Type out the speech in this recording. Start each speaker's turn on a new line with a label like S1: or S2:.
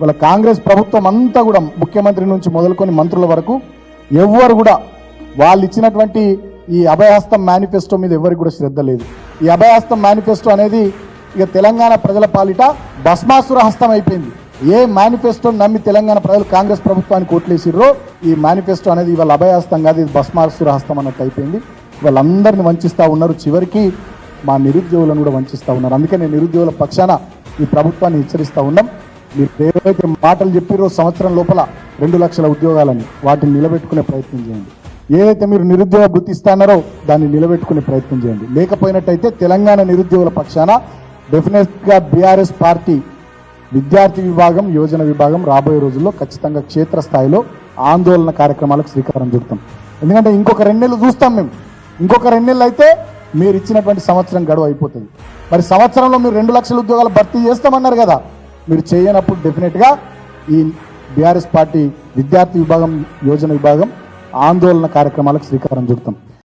S1: వాళ్ళ కాంగ్రెస్ ప్రభుత్వం అంతా కూడా ముఖ్యమంత్రి నుంచి మొదలుకొని మంత్రుల వరకు ఎవ్వరు కూడా వాళ్ళు ఇచ్చినటువంటి ఈ అభయహస్తం మేనిఫెస్టో మీద ఎవరికి కూడా శ్రద్ధ లేదు. ఈ అభయహస్తం మేనిఫెస్టో అనేది ఇక తెలంగాణ ప్రజల పాలిట భస్మాసుర హస్తం అయిపోయింది. ఏ మేనిఫెస్టోని నమ్మి తెలంగాణ ప్రజలు కాంగ్రెస్ ప్రభుత్వానికి ఓట్లేసిర్రో ఈ మేనిఫెస్టో అనేది ఇవాళ అభయహస్తం కాదు ఇది భస్మాసుర హస్తం అన్నట్టు అయిపోయింది. వాళ్ళందరిని వంచిస్తూ ఉన్నారు. చివరికి మా నిరుద్యోగులను కూడా వంచిస్తూ ఉన్నారు. అందుకే నేను నిరుద్యోగుల పక్షాన ఈ ప్రభుత్వాన్ని హెచ్చరిస్తూ ఉన్నాం. మీరు ఏవైతే మాటలు చెప్పిరో సంవత్సరం లోపల రెండు లక్షల ఉద్యోగాలని వాటిని నిలబెట్టుకునే ప్రయత్నం చేయండి. ఏదైతే మీరు నిరుద్యోగ వృత్తి ఇస్తానారో దాన్ని నిలబెట్టుకునే ప్రయత్నం చేయండి. లేకపోయినట్టయితే తెలంగాణ నిరుద్యోగుల పక్షాన డెఫినెట్గా బీఆర్ఎస్ పార్టీ విద్యార్థి విభాగం యోజన విభాగం రాబోయే రోజుల్లో ఖచ్చితంగా క్షేత్రస్థాయిలో ఆందోళన కార్యక్రమాలకు శ్రీకారం చుడతాం. ఎందుకంటే ఇంకొక రెండు నెలలు చూస్తాం మేము. ఇంకొక రెండు నెలలు అయితే మీరు ఇచ్చినటువంటి సంవత్సరం గడువు అయిపోతుంది. మరి సంవత్సరంలో మీరు రెండు లక్షల ఉద్యోగాలు భర్తీ చేస్తామన్నారు కదా. మీరు చేయనప్పుడు డెఫినెట్గా ఈ బీఆర్ఎస్ పార్టీ విద్యార్థి విభాగం యోజన విభాగం ఆందోళన కార్యక్రమాలకు శ్రీకారం చుడతాం.